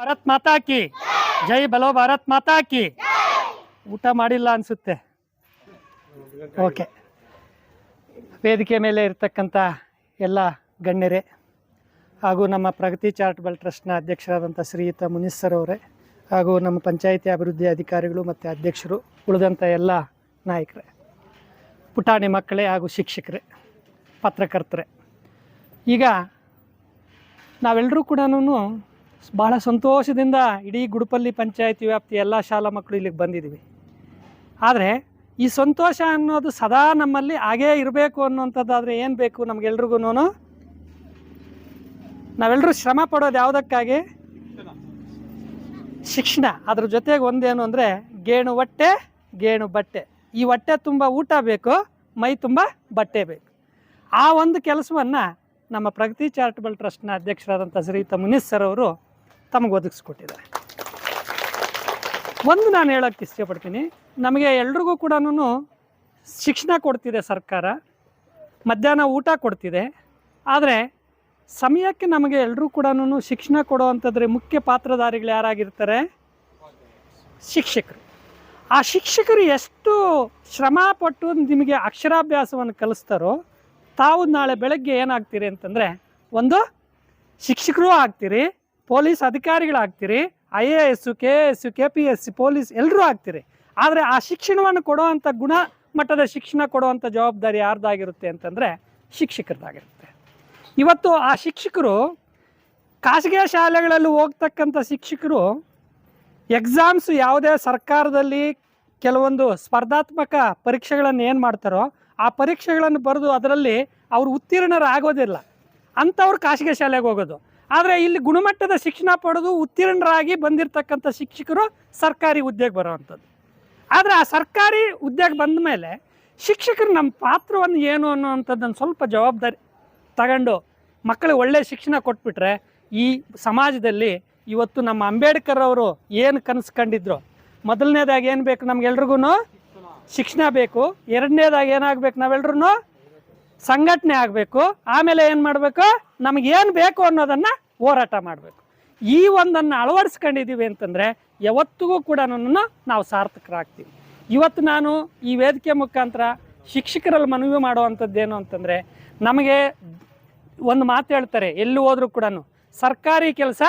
ಭಾರತ್ ಮಾತಾ ಕಿ ಜೈ ಬಲೋ ಭಾರತ್ ಮಾತಾ ಕಿ. ಊಟ ಮಾಡಿಲ್ಲ ಅನ್ಸುತ್ತೆ. ಓಕೆ. ವೇದಿಕೆ ಮೇಲೆ ಇರ್ತಕ್ಕಂಥ ಎಲ್ಲ ಗಣ್ಯರೇ ಹಾಗೂ ನಮ್ಮ ಪ್ರಗತಿ ಚಾರಿಟಬಲ್ ಟ್ರಸ್ಟ್ನ ಅಧ್ಯಕ್ಷರಾದಂಥ ಶ್ರೀಯುತ ಮುನೀಸ್ ಸರ್ ಅವರೇ ಹಾಗೂ ನಮ್ಮ ಪಂಚಾಯಿತಿ ಅಭಿವೃದ್ಧಿ ಅಧಿಕಾರಿಗಳು ಮತ್ತು ಅಧ್ಯಕ್ಷರು, ಉಳಿದಂಥ ಎಲ್ಲ ನಾಯಕರೇ, ಪುಟಾಣಿ ಮಕ್ಕಳೇ ಹಾಗೂ ಶಿಕ್ಷಕರೇ, ಪತ್ರಕರ್ತರೇ. ಈಗ ನಾವೆಲ್ಲರೂ ಕೂಡ ಭಾಳ ಸಂತೋಷದಿಂದ ಇಡೀ ಗುಡುಪಲ್ಲಿ ಪಂಚಾಯತಿ ವ್ಯಾಪ್ತಿ ಎಲ್ಲ ಶಾಲಾ ಮಕ್ಕಳು ಇಲ್ಲಿಗೆ ಬಂದಿದ್ದೀವಿ. ಆದರೆ ಈ ಸಂತೋಷ ಅನ್ನೋದು ಸದಾ ನಮ್ಮಲ್ಲಿ ಹಾಗೇ ಇರಬೇಕು ಅನ್ನುವಂಥದ್ದಾದರೆ ಏನು ಬೇಕು ನಮಗೆಲ್ರಿಗೂ ನಾವೆಲ್ಲರೂ ಶ್ರಮ ಪಡೋದು ಯಾವುದಕ್ಕಾಗಿ? ಶಿಕ್ಷಣ. ಅದ್ರ ಜೊತೆಗೆ ಒಂದೇನು ಅಂದರೆ ಗೇಣು ಹೊಟ್ಟೆ, ಗೇಣು ಬಟ್ಟೆ. ಈ ಹೊಟ್ಟೆ ತುಂಬ ಊಟ ಬೇಕು, ಮೈ ತುಂಬ ಬಟ್ಟೆ ಬೇಕು. ಆ ಒಂದು ಕೆಲಸವನ್ನು ನಮ್ಮ ಪ್ರಗತಿ ಚಾರಿಟಬಲ್ ಟ್ರಸ್ಟ್ನ ಅಧ್ಯಕ್ಷರಾದಂಥ ಶ್ರೀಯುತ ಮುನೀಸ್ ಸರ್ ಅವರು ತಮಗೆ ಒದಗಿಸ್ಕೊಟ್ಟಿದ್ದಾರೆ. ಒಂದು ನಾನು ಹೇಳೋಕ್ಕೆ ಇಷ್ಟಪಡ್ತೀನಿ, ನಮಗೆ ಎಲ್ರಿಗೂ ಕೂಡ ಶಿಕ್ಷಣ ಕೊಡ್ತಿದೆ ಸರ್ಕಾರ, ಮಧ್ಯಾಹ್ನ ಊಟ ಕೊಡ್ತಿದೆ, ಆದರೆ ಸಮಯಕ್ಕೆ ನಮಗೆ ಎಲ್ಲರೂ ಕೂಡ ಶಿಕ್ಷಣ ಕೊಡುವಂಥದ್ರೆ ಮುಖ್ಯ ಪಾತ್ರಧಾರಿಗಳು ಯಾರಾಗಿರ್ತಾರೆ? ಶಿಕ್ಷಕರು. ಆ ಶಿಕ್ಷಕರು ಎಷ್ಟು ಶ್ರಮ ಪಟ್ಟು ನಿಮಗೆ ಅಕ್ಷರಾಭ್ಯಾಸವನ್ನು ಕಲಿಸ್ತಾರೋ, ತಾವು ನಾಳೆ ಬೆಳಗ್ಗೆ ಏನಾಗ್ತೀರಿ ಅಂತಂದರೆ, ಒಂದು, ಶಿಕ್ಷಕರು ಆಗ್ತೀರಿ police ಅಧಿಕಾರಿಗಳಾಗ್ತೀರಿ I A S K A S K P S C police ಎಲ್ಲರೂ ಆಗ್ತೀರಿ. ಆದರೆ ಆ ಶಿಕ್ಷಣವನ್ನು ಕೊಡುವಂಥ ಗುಣಮಟ್ಟದ ಶಿಕ್ಷಣ ಕೊಡುವಂಥ ಜವಾಬ್ದಾರಿ ಯಾರ್ದಾಗಿರುತ್ತೆ ಅಂತಂದರೆ ಶಿಕ್ಷಕರದಾಗಿರುತ್ತೆ. ಇವತ್ತು ಆ ಶಿಕ್ಷಕರು, ಖಾಸಗಿ ಶಾಲೆಗಳಲ್ಲಿ ಹೋಗ್ತಕ್ಕಂಥ ಶಿಕ್ಷಕರು ಎಕ್ಸಾಮ್ಸ್ ಯಾವುದೇ ಸರ್ಕಾರದಲ್ಲಿ ಕೆಲವೊಂದು ಸ್ಪರ್ಧಾತ್ಮಕ ಪರೀಕ್ಷೆಗಳನ್ನು ಏನು ಮಾಡ್ತಾರೋ, ಆ ಪರೀಕ್ಷೆಗಳನ್ನು ಬರೆದು ಅದರಲ್ಲಿ ಅವರು ಉತ್ತೀರ್ಣರಾಗೋದಿಲ್ಲ. ಅಂಥವ್ರು ಖಾಸಗಿ ಶಾಲೆಗೆ ಹೋಗೋದು. ಆದರೆ ಇಲ್ಲಿ ಗುಣಮಟ್ಟದ ಶಿಕ್ಷಣ ಪಡೆದು ಉತ್ತೀರ್ಣರಾಗಿ ಬಂದಿರತಕ್ಕಂಥ ಶಿಕ್ಷಕರು ಸರ್ಕಾರಿ ಹುದ್ದೆಗೆ ಬರೋವಂಥದ್ದು. ಆದರೆ ಆ ಸರ್ಕಾರಿ ಹುದ್ದೆಗೆ ಬಂದ ಮೇಲೆ ಶಿಕ್ಷಕರು ನಮ್ಮ ಪಾತ್ರವನ್ನು ಏನು ಅನ್ನೋವಂಥದ್ದನ್ನು ಸ್ವಲ್ಪ ಜವಾಬ್ದಾರಿ ತಗೊಂಡು ಮಕ್ಕಳಿಗೆ ಒಳ್ಳೆಯ ಶಿಕ್ಷಣ ಕೊಟ್ಬಿಟ್ರೆ ಈ ಸಮಾಜದಲ್ಲಿ ಇವತ್ತು ನಮ್ಮ ಅಂಬೇಡ್ಕರ್ ಅವರು ಏನು ಕನಸು ಕಂಡಿದ್ರು, ಮೊದಲನೇದಾಗಿ ಏನು ಬೇಕು ನಮ್ಗೆಲ್ರಿಗೂ ಶಿಕ್ಷಣ ಬೇಕು. ಎರಡನೇದಾಗಿ ಏನಾಗಬೇಕು ನಾವೆಲ್ರೂ ಸಂಘಟನೆ ಆಗಬೇಕು, ಆಮೇಲೆ ಏನು ಮಾಡಬೇಕು? ನಮಗೇನು ಬೇಕು ಅನ್ನೋದನ್ನು ಹೋರಾಟ ಮಾಡಬೇಕು. ಈ ಒಂದನ್ನು ಅಳವಡಿಸ್ಕೊಂಡಿದ್ದೀವಿ ಅಂತಂದರೆ ಯಾವತ್ತಿಗೂ ಕೂಡ ನಾವು ಸಾರ್ಥಕರಾಗ್ತೀವಿ. ಇವತ್ತು ನಾನು ಈ ವೇದಿಕೆ ಮುಖಾಂತರ ಶಿಕ್ಷಕರಲ್ಲಿ ಮನವಿ ಮಾಡುವಂಥದ್ದೇನು ಅಂತಂದರೆ, ನಮಗೆ ಒಂದು ಮಾತು ಹೇಳ್ತಾರೆ, ಎಲ್ಲಿ ಹೋದರೂ ಕೂಡ ಸರ್ಕಾರಿ ಕೆಲಸ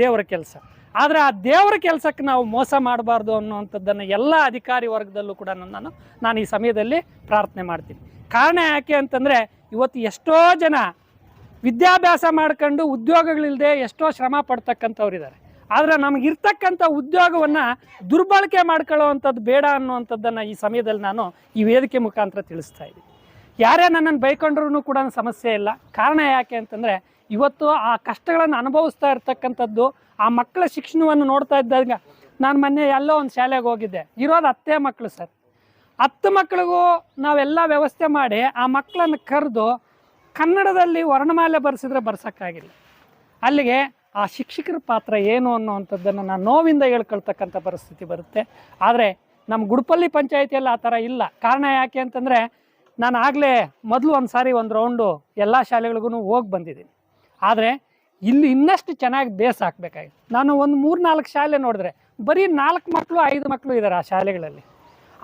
ದೇವರ ಕೆಲಸ. ಆದರೆ ಆ ದೇವರ ಕೆಲಸಕ್ಕೆ ನಾವು ಮೋಸ ಮಾಡಬಾರ್ದು ಅನ್ನುವಂಥದ್ದನ್ನು ಎಲ್ಲ ಅಧಿಕಾರಿ ವರ್ಗದಲ್ಲೂ ಕೂಡ ನಾನು ನಾನು ಈ ಸಮಯದಲ್ಲಿ ಪ್ರಾರ್ಥನೆ ಮಾಡ್ತೀನಿ. ಕಾರಣ ಯಾಕೆ ಅಂತಂದರೆ ಇವತ್ತು ಎಷ್ಟೋ ಜನ ವಿದ್ಯಾಭ್ಯಾಸ ಮಾಡ್ಕೊಂಡು ಉದ್ಯೋಗಗಳಿಲ್ಲದೆ ಎಷ್ಟೋ ಶ್ರಮ ಪಡ್ತಕ್ಕಂಥವ್ರಿದ್ದಾರೆ. ಆದರೆ ನಮಗಿರ್ತಕ್ಕಂಥ ಉದ್ಯೋಗವನ್ನು ದುರ್ಬಳಕೆ ಮಾಡ್ಕೊಳ್ಳೋವಂಥದ್ದು ಬೇಡ ಅನ್ನುವಂಥದ್ದನ್ನು ಈ ಸಮಯದಲ್ಲಿ ನಾನು ಈ ವೇದಿಕೆ ಮುಖಾಂತರ ತಿಳಿಸ್ತಾ ಇದ್ದೀನಿ. ಯಾರೇ ನನ್ನನ್ನು ಬೈಕೊಂಡ್ರೂ ಕೂಡ ಸಮಸ್ಯೆ ಇಲ್ಲ. ಕಾರಣ ಯಾಕೆ ಅಂತಂದರೆ ಇವತ್ತು ಆ ಕಷ್ಟಗಳನ್ನು ಅನುಭವಿಸ್ತಾ ಇರ್ತಕ್ಕಂಥದ್ದು, ಆ ಮಕ್ಕಳ ಶಿಕ್ಷಣವನ್ನು ನೋಡ್ತಾ ಇದ್ದಾಗ ನಾನು ಮೊನ್ನೆ ಎಲ್ಲೋ ಒಂದು ಶಾಲೆಗೆ ಹೋಗಿದ್ದೆ. ಇರೋದು ಅತ್ತೆ ಮಕ್ಕಳು ಸರ್. ಹತ್ತು ಮಕ್ಕಳಿಗೂ ನಾವೆಲ್ಲ ವ್ಯವಸ್ಥೆ ಮಾಡಿ ಆ ಮಕ್ಕಳನ್ನು ಕರೆದು ಕನ್ನಡದಲ್ಲಿ ವರ್ಣಮಾಲೆ ಬರೆಸಿದ್ರೆ ಬರ್ಸೋಕ್ಕಾಗಿಲ್ಲ. ಅಲ್ಲಿಗೆ ಆ ಶಿಕ್ಷಕರ ಪಾತ್ರ ಏನು ಅನ್ನುವಂಥದ್ದನ್ನು ನಾನು ನೋವಿಂದ ಹೇಳ್ಕೊಳ್ತಕ್ಕಂಥ ಪರಿಸ್ಥಿತಿ ಬರುತ್ತೆ. ಆದರೆ ನಮ್ಮ ಗುಡ್ಪಲ್ಲಿ ಪಂಚಾಯಿತಿಯಲ್ಲಿ ಆ ಥರ ಇಲ್ಲ. ಕಾರಣ ಯಾಕೆ ಅಂತಂದರೆ ನಾನು ಆಗಲೇ ಮೊದಲು ಒಂದು ಸಾರಿ ಒಂದು ರೌಂಡು ಎಲ್ಲ ಶಾಲೆಗಳಿಗೂ ಹೋಗಿ ಬಂದಿದ್ದೀನಿ. ಆದರೆ ಇಲ್ಲಿ ಇನ್ನಷ್ಟು ಚೆನ್ನಾಗಿ ಬೇಸ್ ಹಾಕಬೇಕಾಗಿತ್ತು. ನಾನು ಒಂದು ಮೂರು ನಾಲ್ಕು ಶಾಲೆ ನೋಡಿದ್ರೆ ಬರೀ ನಾಲ್ಕು ಮಕ್ಕಳು ಐದು ಮಕ್ಕಳು ಇದ್ದಾರೆ ಆ ಶಾಲೆಗಳಲ್ಲಿ.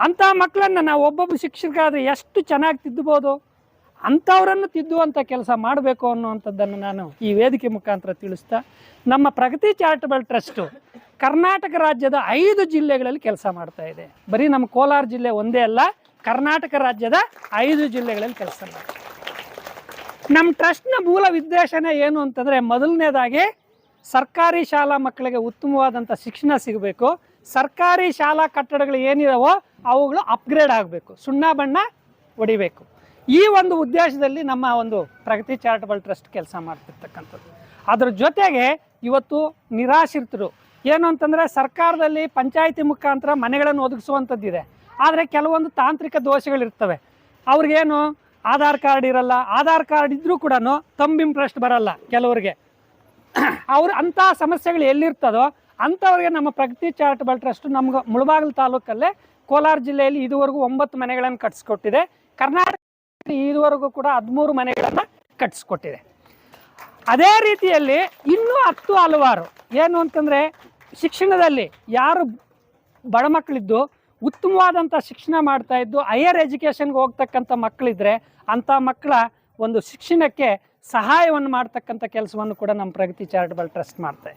ಅಂಥ ಮಕ್ಕಳನ್ನು ನಾವು ಒಬ್ಬೊಬ್ಬ ಶಿಕ್ಷಕರಾದರೆ ಎಷ್ಟು ಚೆನ್ನಾಗಿ ತಿದ್ದಬೋದು? ಅಂಥವರನ್ನು ತಿದ್ದುವಂಥ ಕೆಲಸ ಮಾಡಬೇಕು ಅನ್ನುವಂಥದ್ದನ್ನು ನಾನು ಈ ವೇದಿಕೆ ಮುಖಾಂತರ ತಿಳಿಸ್ತಾ, ನಮ್ಮ ಪ್ರಗತಿ ಚಾರಿಟಬಲ್ ಟ್ರಸ್ಟು ಕರ್ನಾಟಕ ರಾಜ್ಯದ ಐದು ಜಿಲ್ಲೆಗಳಲ್ಲಿ ಕೆಲಸ ಮಾಡ್ತಾ ಇದೆ. ಬರೀ ನಮ್ಮ ಕೋಲಾರ ಜಿಲ್ಲೆ ಒಂದೇ ಅಲ್ಲ, ಕರ್ನಾಟಕ ರಾಜ್ಯದ ಐದು ಜಿಲ್ಲೆಗಳಲ್ಲಿ ಕೆಲಸ ಮಾಡ್ತಾ. ನಮ್ಮ ಟ್ರಸ್ಟ್ನ ಮೂಲ ಉದ್ದೇಶನ ಏನು ಅಂತಂದರೆ, ಮೊದಲನೇದಾಗಿ ಸರ್ಕಾರಿ ಶಾಲಾ ಮಕ್ಕಳಿಗೆ ಉತ್ತಮವಾದಂಥ ಶಿಕ್ಷಣ ಸಿಗಬೇಕು. ಸರ್ಕಾರಿ ಶಾಲಾ ಕಟ್ಟಡಗಳು ಏನಿದಾವೋ ಅವುಗಳು ಅಪ್ಗ್ರೇಡ್ ಆಗಬೇಕು. ಸುಣ್ಣ ಬಣ್ಣ ಹೊಡಿಬೇಕು. ಈ ಒಂದು ಉದ್ದೇಶದಲ್ಲಿ ನಮ್ಮ ಒಂದು ಪ್ರಗತಿ ಚಾರಿಟಬಲ್ ಟ್ರಸ್ಟ್ ಕೆಲಸ ಮಾಡ್ತಿರ್ತಕ್ಕಂಥದ್ದು. ಅದ್ರ ಜೊತೆಗೆ ಇವತ್ತು ನಿರಾಶ್ರಿತರು. ಏನು ಅಂತಂದರೆ ಸರ್ಕಾರದಲ್ಲಿ ಪಂಚಾಯಿತಿ ಮುಖಾಂತರ ಮನೆಗಳನ್ನು ಒದಗಿಸುವಂಥದ್ದಿದೆ ಆದರೆ ಕೆಲವೊಂದು ತಾಂತ್ರಿಕ ದೋಷಗಳಿರ್ತವೆ. ಅವ್ರಿಗೇನು ಆಧಾರ್ ಕಾರ್ಡ್ ಇರಲ್ಲ, ಆಧಾರ್ ಕಾರ್ಡ್ ಇದ್ದರೂ ಕೂಡ ತಂಬ್ ಇಂಪ್ರೆಸ್ಟ್ ಬರಲ್ಲ ಕೆಲವರಿಗೆ. ಅವರು ಅಂಥ ಸಮಸ್ಯೆಗಳು ಎಲ್ಲಿರ್ತದೋ ಅಂಥವ್ರಿಗೆ ನಮ್ಮ ಪ್ರಗತಿ ಚಾರಿಟಬಲ್ ಟ್ರಸ್ಟ್ ನಮ್ಗೆ ಮುಳಬಾಗಿಲು ತಾಲೂಕಲ್ಲೇ ಕೋಲಾರ ಜಿಲ್ಲೆಯಲ್ಲಿ ಇದುವರೆಗೂ ಒಂಬತ್ತು ಮನೆಗಳನ್ನು ಕಟ್ಟಿಸ್ಕೊಟ್ಟಿದೆ ಕರ್ನಾಟಕ ಇದುವರೆಗೂ ಕೂಡ ಹದಿಮೂರು ಮನೆಗಳನ್ನು ಕಟ್ಟಿಸ್ಕೊಟ್ಟಿದೆ ಅದೇ ರೀತಿಯಲ್ಲಿ ಇನ್ನೂ ಹತ್ತು ಹಲವಾರು ಏನು ಅಂತಂದರೆ ಶಿಕ್ಷಣದಲ್ಲಿ ಯಾರು ಬಡ ಮಕ್ಕಳಿದ್ದು ಉತ್ತಮವಾದಂಥ ಶಿಕ್ಷಣ ಮಾಡ್ತಾ ಇದ್ದು ಹೈಯರ್ ಎಜುಕೇಷನ್ಗೆ ಹೋಗ್ತಕ್ಕಂಥ ಮಕ್ಕಳಿದ್ರೆ ಅಂಥ ಮಕ್ಕಳ ಒಂದು ಶಿಕ್ಷಣಕ್ಕೆ ಸಹಾಯವನ್ನು ಮಾಡ್ತಕ್ಕಂಥ ಕೆಲಸವನ್ನು ಕೂಡ ನಮ್ಮ ಪ್ರಗತಿ ಚಾರಿಟಬಲ್ ಟ್ರಸ್ಟ್ ಮಾಡ್ತಾ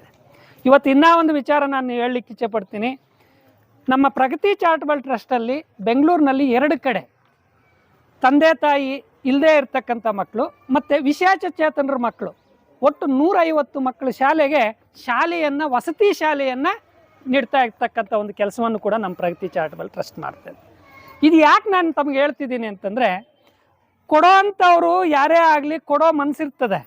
ಇವತ್ತು ಇನ್ನೂ ಒಂದು ವಿಚಾರ ನಾನು ಹೇಳಲಿಕ್ಕೆ ಇಚ್ಛೆಪಡ್ತೀನಿ ನಮ್ಮ ಪ್ರಗತಿ ಚಾರಿಟಬಲ್ ಟ್ರಸ್ಟಲ್ಲಿ ಬೆಂಗಳೂರಿನಲ್ಲಿ ಎರಡು ಕಡೆ ತಂದೆ ತಾಯಿ ಇಲ್ಲದೇ ಇರತಕ್ಕಂಥ ಮಕ್ಕಳು ಮತ್ತು ವಿಶೇಷಚೇತನರ ಮಕ್ಕಳು. ಒಟ್ಟು ನೂರೈವತ್ತು ಮಕ್ಕಳು ಶಾಲೆಗೆ ಶಾಲೆಯನ್ನು, ವಸತಿ ಶಾಲೆಯನ್ನು ನೀಡ್ತಾ ಇರ್ತಕ್ಕಂಥ ಒಂದು ಕೆಲಸವನ್ನು ಕೂಡ ನಮ್ಮ ಪ್ರಗತಿ ಚಾರಿಟಬಲ್ ಟ್ರಸ್ಟ್ ಮಾಡ್ತೇವೆ ಇದು ಯಾಕೆ ನಾನು ತಮಗೆ ಹೇಳ್ತಿದ್ದೀನಿ ಅಂತಂದರೆ ಕೊಡೋ ಅಂಥವ್ರು ಯಾರೇ ಆಗಲಿ ಕೊಡೋ ಮನಸ್ಸಿರ್ತದೆ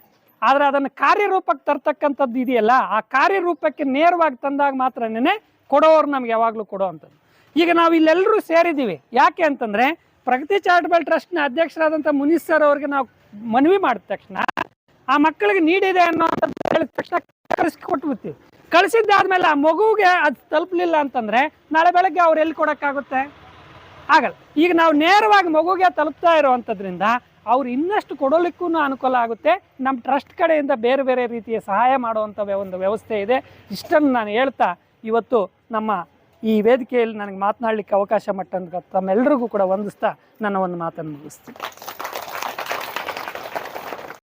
ಆದರೆ ಅದನ್ನು ಕಾರ್ಯರೂಪಕ್ಕೆ ತರ್ತಕ್ಕಂಥದ್ದು ಇದೆಯಲ್ಲ, ಆ ಕಾರ್ಯರೂಪಕ್ಕೆ ನೇರವಾಗಿ ತಂದಾಗ ಮಾತ್ರನೇ ಕೊಡೋರು ನಮ್ಗೆ ಯಾವಾಗಲೂ ಕೊಡೋ ಅಂಥದ್ದು. ಈಗ ನಾವು ಇಲ್ಲೆಲ್ಲರೂ ಸೇರಿದ್ದೀವಿ. ಯಾಕೆ ಅಂತಂದರೆ, ಪ್ರಗತಿ ಚಾರಿಟಬಲ್ ಟ್ರಸ್ಟ್ನ ಅಧ್ಯಕ್ಷರಾದಂಥ ಮುನೀಸ್ ಸರ್ ಅವ್ರಿಗೆ ನಾವು ಮನವಿ ಮಾಡಿದ ತಕ್ಷಣ, ಆ ಮಕ್ಕಳಿಗೆ ನೀಡಿದೆ ಅನ್ನೋ ಹೇಳಿದ ತಕ್ಷಣ ಕಳಿಸಿ ಕೊಟ್ಬಿಡ್ತೀವಿ ಕಳಿಸಿದ್ದಾದ್ಮೇಲೆ ಆ ಮಗುವಿಗೆ ಅದು ತಲುಪಲಿಲ್ಲ ಅಂತಂದರೆ, ನಾಳೆ ಬೆಳಗ್ಗೆ ಅವ್ರು ಎಲ್ಲಿ ಕೊಡೋಕ್ಕಾಗುತ್ತೆ? ಆಗಲ್ಲ. ಈಗ ನಾವು ನೇರವಾಗಿ ಮಗುಗೆ ತಲುಪ್ತಾ ಇರುವಂಥದ್ರಿಂದ ಅವ್ರು ಇನ್ನಷ್ಟು ಕೊಡೋಲಿಕ್ಕೂ ಅನುಕೂಲ ಆಗುತ್ತೆ. ನಮ್ಮ ಟ್ರಸ್ಟ್ ಕಡೆಯಿಂದ ಬೇರೆ ಬೇರೆ ರೀತಿಯ ಸಹಾಯ ಮಾಡುವಂಥ ಒಂದು ವ್ಯವಸ್ಥೆ ಇದೆ. ಇಷ್ಟನ್ನು ನಾನು ಹೇಳ್ತಾ ಇವತ್ತು ನಮ್ಮ ಈ ವೇದಿಕೆಯಲ್ಲಿ ನನಗೆ ಮಾತನಾಡಲಿಕ್ಕೆ ಅವಕಾಶ ಮಟ್ಟಂತ ತಮ್ಮೆಲ್ಲರಿಗೂ ಕೂಡ ವಂದಿಸ್ತಾ ನನ್ನ ಒಂದು ಮಾತನ್ನು ಮುಗಿಸ್ತೀನಿ.